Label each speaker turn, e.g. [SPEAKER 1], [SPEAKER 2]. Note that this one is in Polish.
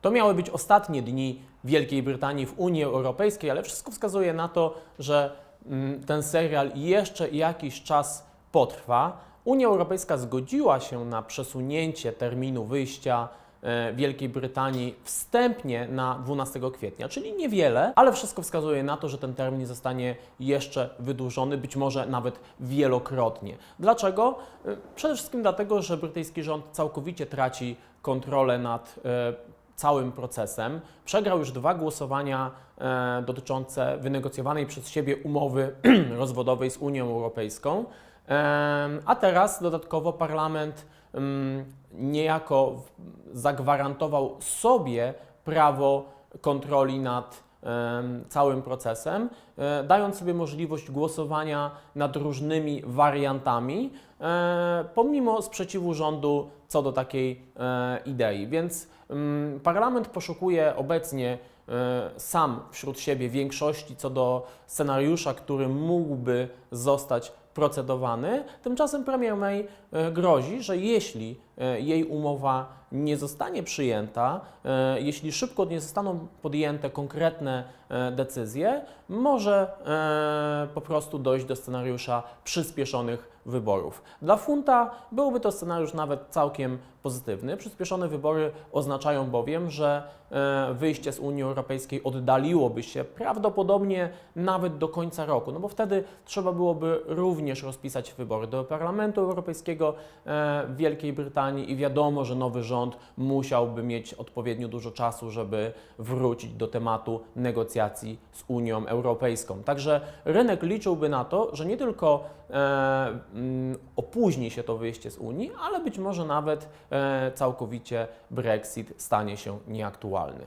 [SPEAKER 1] To miały być ostatnie dni Wielkiej Brytanii w Unii Europejskiej, ale wszystko wskazuje na to, że mm, ten serial jeszcze jakiś czas potrwa. Unia Europejska zgodziła się na przesunięcie terminu wyjścia e, Wielkiej Brytanii wstępnie na 12 kwietnia, czyli niewiele, ale wszystko wskazuje na to, że ten termin zostanie jeszcze wydłużony, być może nawet wielokrotnie. Dlaczego? E, Przede wszystkim dlatego, że brytyjski rząd całkowicie traci kontrolę nad e, całym procesem. Przegrał już dwa głosowania e, dotyczące wynegocjowanej przez siebie umowy rozwodowej z Unią Europejską. Em, A teraz dodatkowo parlament mm, niejako zagwarantował sobie prawo kontroli nad całym procesem, e, dając sobie możliwość głosowania nad różnymi wariantami, e, pomimo sprzeciwu rządu co do takiej e, idei. Więc parlament poszukuje obecnie sam wśród siebie większości co do scenariusza, który mógłby zostać procedowany. Tymczasem premier May e, grozi, że jeśli e, jej umowa nie zostanie przyjęta, e, jeśli szybko nie zostaną podjęte konkretne decyzje, może po prostu dojść do scenariusza przyspieszonych wyborów. Dla funta byłby to scenariusz nawet całkiem pozytywny. Przyspieszone wybory oznaczają bowiem, że e, wyjście z Unii Europejskiej oddaliłoby się prawdopodobnie nawet do końca roku, no bo wtedy trzeba byłoby również rozpisać wybory do Parlamentu Europejskiego e, w Wielkiej Brytanii i wiadomo, że nowy rząd musiałby mieć odpowiednio dużo czasu, żeby wrócić do tematu negocjacji z Unią Europejską. Także rynek liczyłby na to, że nie tylko e, opóźni się to wyjście z Unii, ale być może nawet e, całkowicie Brexit stanie się nieaktualny.